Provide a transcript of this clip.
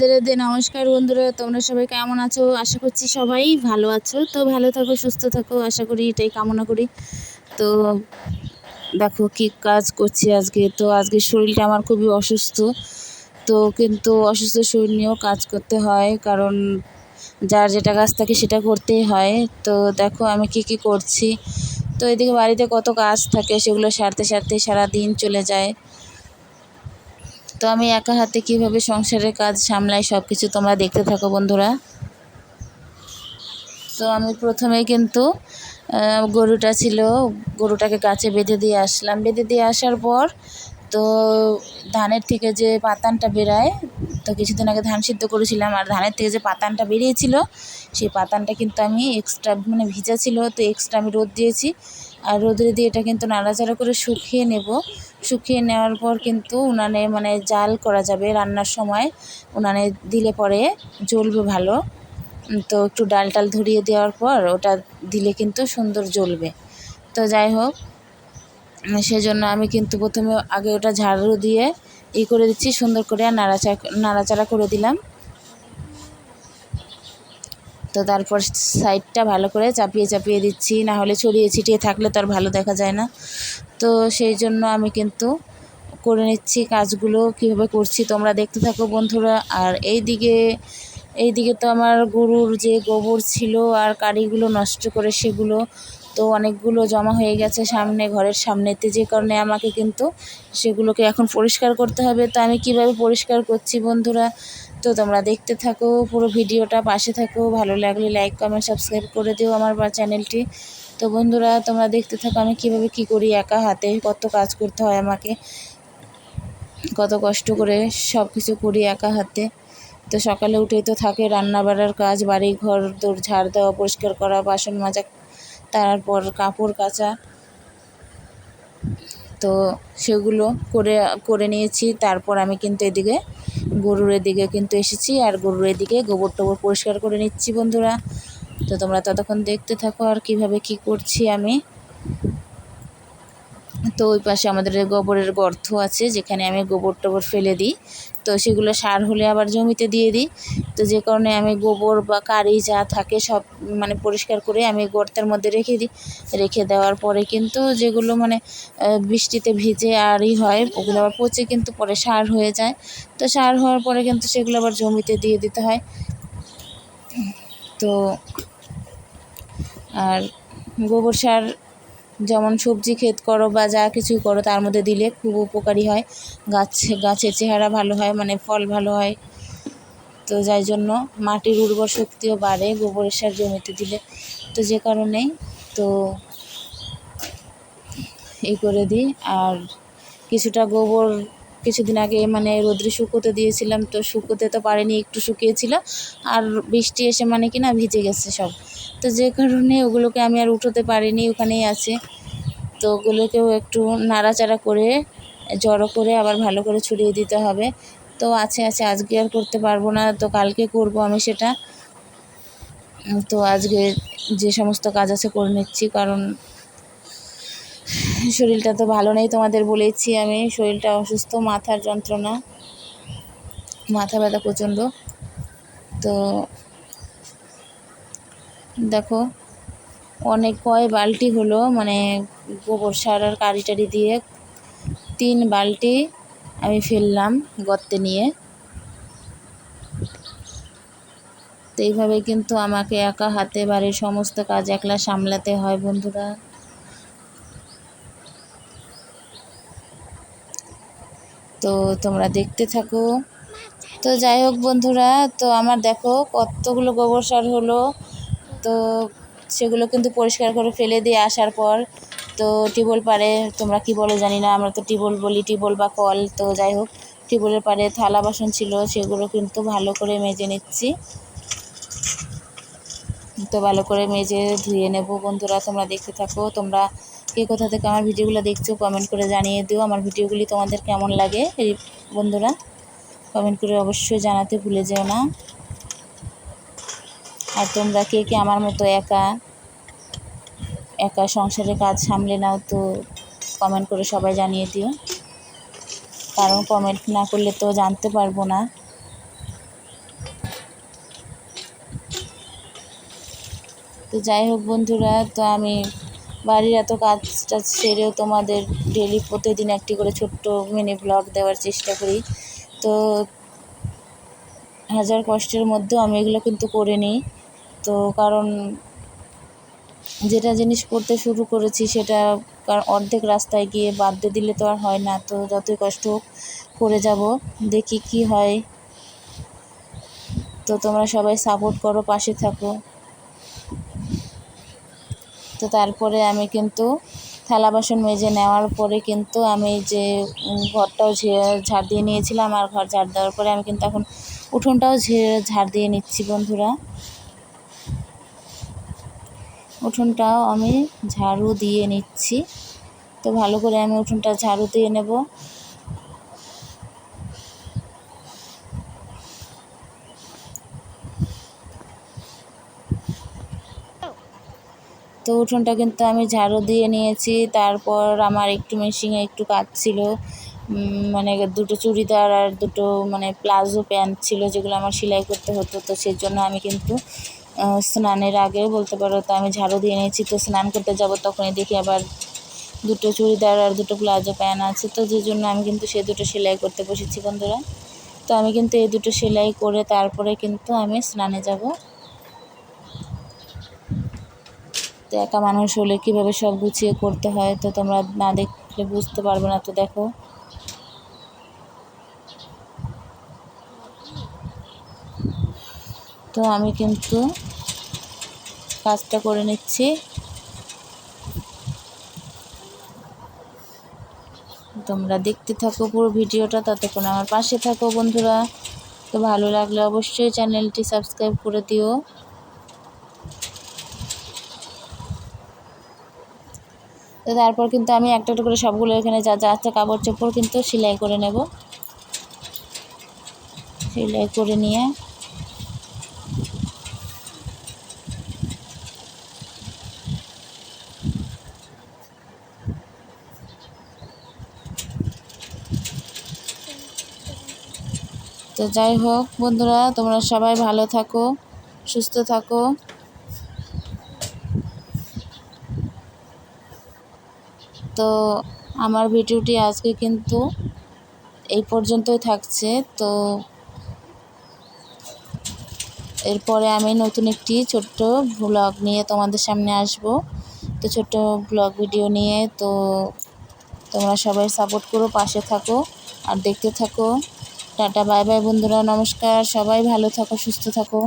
রাধে রাধে নমস্কার বন্ধুরা, তোমরা সবাই কেমন আছো? আশা করছি সবাই ভালো আছো। তো ভালো থাকো, সুস্থ থাকো, আশা করি এটাই কামনা করি। তো দেখো কি কাজ করছি আজকে। তো আজকে শরীরটা আমার খুবই অসুস্থ। তো কিন্তু অসুস্থ শরীর নিয়েও কাজ করতে হয়, কারণ যার যেটা কাজ থাকে সেটা করতেই হয়। তো দেখো আমি কি কি করছি। তো এদিকে বাড়িতে কত কাজ থাকে সেগুলো সারতে সারতে সারা দিন চলে যায়। তো আমি একা হাতে কীভাবে সংসারের কাজ সামলাই সব কিছু তোমরা দেখতে থাকো, বন্ধুরা। তো আমি প্রথমে কিন্তু গরুটা ছিল, গরুটাকে গাছে বেঁধে দিয়ে আসলাম। বেঁধে দিয়ে আসার পর তো ধানের থেকে যে পাতানটা বেরায়, তো কিছুদিন আগে ধান সিদ্ধ করেছিলাম, আর ধানের থেকে যে পাতানটা বেরিয়েছিল, সেই পাতানটা কিন্তু আমি এক্সট্রা মানে ভিজা ছিল, তো এক্সট্রা আমি রোদ দিয়েছি। আর রোদে দিয়ে এটা কিন্তু নাড়াচাড়া করে শুকিয়ে নেব। শুকিয়ে নেওয়ার পর কিন্তু উনানে মানে জাল করা যাবে রান্নার সময়। উনানে দিলে পরে জ্বলবে ভালো। তো একটু ডাল টাল ধরিয়ে দেওয়ার পর ওটা দিলে কিন্তু সুন্দর জ্বলবে। তো যাই হোক, সেজন্য আমি কিন্তু প্রথমে আগে ওটা ঝাড়ু দিয়ে ই করে দিচ্ছি, সুন্দর করে আর নাড়াচা নাড়াচাড়া করে দিলাম। তো তারপর সাইডটা ভালো করে চাপিয়ে চাপিয়ে দিচ্ছি, না হলে ছড়িয়ে ছিটিয়ে থাকলে তো আর ভালো দেখা যায় না। তো সেই জন্য আমি কিন্তু করে নিচ্ছি কাজগুলো, কীভাবে করছি তোমরা দেখতে থাকো বন্ধুরা। আর এই দিকে এই দিকে তো আমার গরুর যে গোবর ছিল আর কারিগুলো নষ্ট করে সেগুলো তো অনেকগুলো জমা হয়ে গেছে সামনে, ঘরের সামনেতে। যে কারণে আমাকে কিন্তু সেগুলোকে এখন পরিষ্কার করতে হবে। তো আমি কীভাবে পরিষ্কার করছি বন্ধুরা? তো তোমরা দেখতে থাকো, পুরো ভিডিওটা পাশে থাকো। ভালো লাগলে লাইক কমেন্ট সাবস্ক্রাইব করে দিও আমার চ্যানেলটি তো বন্ধুরা, তোমরা দেখতে থাকো আমি কীভাবে কি করি, একা হাতে কত কাজ করতে হয় আমাকে। কত কষ্ট করে সব কিছু করি একা হাতে। তো সকালে উঠেই তো থাকে রান্না বাড়ার কাজ বাড়ি ঘর দৌড় ঝাড় দেওয়া, পরিষ্কার করা, বাসন মাজা, তারপর কাপড় কাচা। তো সেগুলো করে করে নিয়েছি। তারপর আমি কিন্তু এদিকে গরুর এদিকে কিন্তু এসেছি আর গরুর এদিকে গোবর টোবর পরিষ্কার করে নিচ্ছি বন্ধুরা। তো তোমরা ততক্ষণ দেখতে থাকো আর কীভাবে কি করছি আমি। তো ওই পাশে আমাদের গোবরের গর্ত আছে, যেখানে আমি গোবর টোবর ফেলে দিই। তো সেগুলো সার হলে আবার জমিতে দিয়ে দিই। তো যে কারণে আমি গোবর বা কারি যা থাকে সব মানে পরিষ্কার করে আমি গর্তের মধ্যে রেখে দিই। রেখে দেওয়ার পরে কিন্তু যেগুলো মানে বৃষ্টিতে ভিজে আরই হয়, ওগুলো আবার পচে কিন্তু পরে সার হয়ে যায়। তো সার হওয়ার পরে কিন্তু সেগুলো আবার জমিতে দিয়ে দিতে হয়। তো আর গোবর সার যেমন সবজি ক্ষেত করো বা যা কিছু করো, তার মধ্যে দিলে খুব উপকারী হয়। গাছ, গাছের চেহারা ভালো হয় মানে ফল ভালো হয়। তো যাই জন্য মাটির উর্বর শক্তিও বাড়ে গোবরের সার জমিতে দিলে। তো যে কারণেই তো এই করে দিই। আর কিছুটা গোবর কিছুদিন আগে মানে রোদ্রে শুকোতে দিয়েছিলাম, তো শুকোতে তো পারেনি, একটু শুকিয়েছিল। আর বৃষ্টি এসে মানে কি না ভিজে গেছে সব। তো যে কারণে ওগুলোকে আমি আর উঠোতে পারিনি, ওখানেই আছে। তো ওগুলোকেও একটু নাড়াচাড়া করে, জড়ো করে আবার ভালো করে ছড়িয়ে দিতে হবে। তো আছে আছে, আজকে আর করতে পারব না, তো কালকে করব আমি সেটা। তো আজকে যে সমস্ত কাজ আছে করে নিচ্ছি, কারণ শরীরটা তো ভালো নেই তোমাদের বলেছি আমি। শরীরটা অসুস্থ, মাথার যন্ত্রণা, মাথা ব্যথা প্রচণ্ড। তো দেখো, অনেক কয় বালতি হলো মানে গোবর সার আর কারি টারি দিয়ে তিন বালতি আমি ফেললাম গর্তে নিয়ে। তো এইভাবে কিন্তু আমাকে একা হাতে বাড়ির সমস্ত কাজ একলা সামলাতে হয় বন্ধুরা। তো তোমরা দেখতে থাকো। তো যাই হোক বন্ধুরা, তো আমার দেখো কতগুলো গোবর সার হলো। তো সেগুলো কিন্তু পরিষ্কার করে ফেলে দিয়ে আসার পর তো টিউবওয়েল পারে তোমরা কি বলো জানি না, আমরা তো টিউবওয়েল বলি টিউবওয়েল বা কল। তো যাই হোক, টিউবওয়েলের পারে থালা বাসন ছিল, সেগুলো কিন্তু ভালো করে মেজে নিচ্ছি। তো ভালো করে মেজে ধুয়ে নেব বন্ধুরা, তোমরা দেখতে থাকো। তোমরা কে কোথা থেকে আমার ভিডিওগুলো দেখছ কমেন্ট করে জানিয়ে দিও। আমার ভিডিওগুলি তোমাদের কেমন লাগে বন্ধুরা? কমেন্ট করে অবশ্যই জানাতে ভুলে যেও না। আর তোমরা কে কে আমার মতো একা একা সংসারে কাজ সামলে নাও তো কমেন্ট করে সবাই জানিয়ে দিও। কারণ কমেন্ট না করলে তো জানতে পারব না। তো যাই হোক বন্ধুরা, তো আমি বাড়ির এত কাজ টাজ সেরেও তোমাদের ডেলি প্রতিদিন একটি করে ছোট্ট মিনি ব্লগ দেওয়ার চেষ্টা করি। তো হাজার কষ্টের মধ্যেও আমি এগুলো কিন্তু করে নিই। তো কারণ যেটা জিনিস করতে শুরু করেছি সেটা কারণ অর্ধেক রাস্তায় গিয়ে বাদ দিয়ে দিলে তো আর হয় না। তো যতই কষ্ট হোক করে যাব, দেখি কি হয়। তো তোমরা সবাই সাপোর্ট করো, পাশে থাকো। তো তারপরে আমি কিন্তু থালা বাসন মেজে নেওয়ার পরে কিন্তু আমি যে ঘরটাও ঝাড় দিয়ে নিয়েছিলাম আর ঘর ঝাড় দেওয়ার পরে আমি কিন্তু এখন উঠোনটাও ঝাড় দিয়ে নিচ্ছি বন্ধুরা। উঠোনটাও আমি ঝাড়ু দিয়ে নিচ্ছি। তো ভালো করে আমি উঠোনটা ঝাড়ু দিয়ে নেব। তো উঠোনটা কিন্তু আমি ঝাড়ু দিয়ে নিয়েছি। তারপর আমার একটু মেশিনে একটু কাজ ছিল। মানে দুটো চুড়িদার আর দুটো মানে প্লাজো প্যান্ট ছিল যেগুলো আমার সেলাই করতে হতো। তো সেই জন্য আমি কিন্তু স্নানের আগেও বলতে পারো তো আমি ঝাড়ু দিয়ে নিয়েছি। তো স্নান করতে যাব তখনই দেখি আবার দুটো চুড়িদার আর দুটো প্লাজো প্যান্ট আছে। তো যে জন্য আমি কিন্তু সে দুটো সেলাই করতে বসেছি বন্ধুরা। তো আমি কিন্তু এই দুটো সেলাই করে তারপরে কিন্তু আমি স্নানে যাব। তো একা মানুষ হলে কীভাবে সব গুছিয়ে করতে হয়, তো তোমরা না দেখলে বুঝতে পারবে না, তো দেখো। তো আমি কিন্তু কাজটা করে নিচ্ছি। তোমরা দেখতে থাকো পুরো ভিডিওটা, ততক্ষণ আমার পাশে থাকো বন্ধুরা। তো ভালো লাগলে অবশ্যই চ্যানেলটি সাবস্ক্রাইব করে দিও। তো তারপর কিন্তু আমি একটা একটা করে সবগুলো এখানে যা যা আছে কাপড় চোপড় কিন্তু সেলাই করে নেব। সেলাই করে নিয়ে। তো যাই হোক বন্ধুরা, তোমরা সবাই ভালো থাকো, সুস্থ থাকো। তো আমার ভিডিওটি আজকে কিন্তু এই পর্যন্তই থাকছে। তো এরপরে আমি নতুন একটি ছোট্ট ব্লগ নিয়ে তোমাদের সামনে আসব। তো ছোট্ট ব্লগ ভিডিও নিয়ে তো তোমরা সবাই সাপোর্ট করো, পাশে থাকো আর দেখতে থাকো। টাটা, বাই বাই বন্ধুরা, নমস্কার। সবাই ভালো থাকো, সুস্থ থাকো।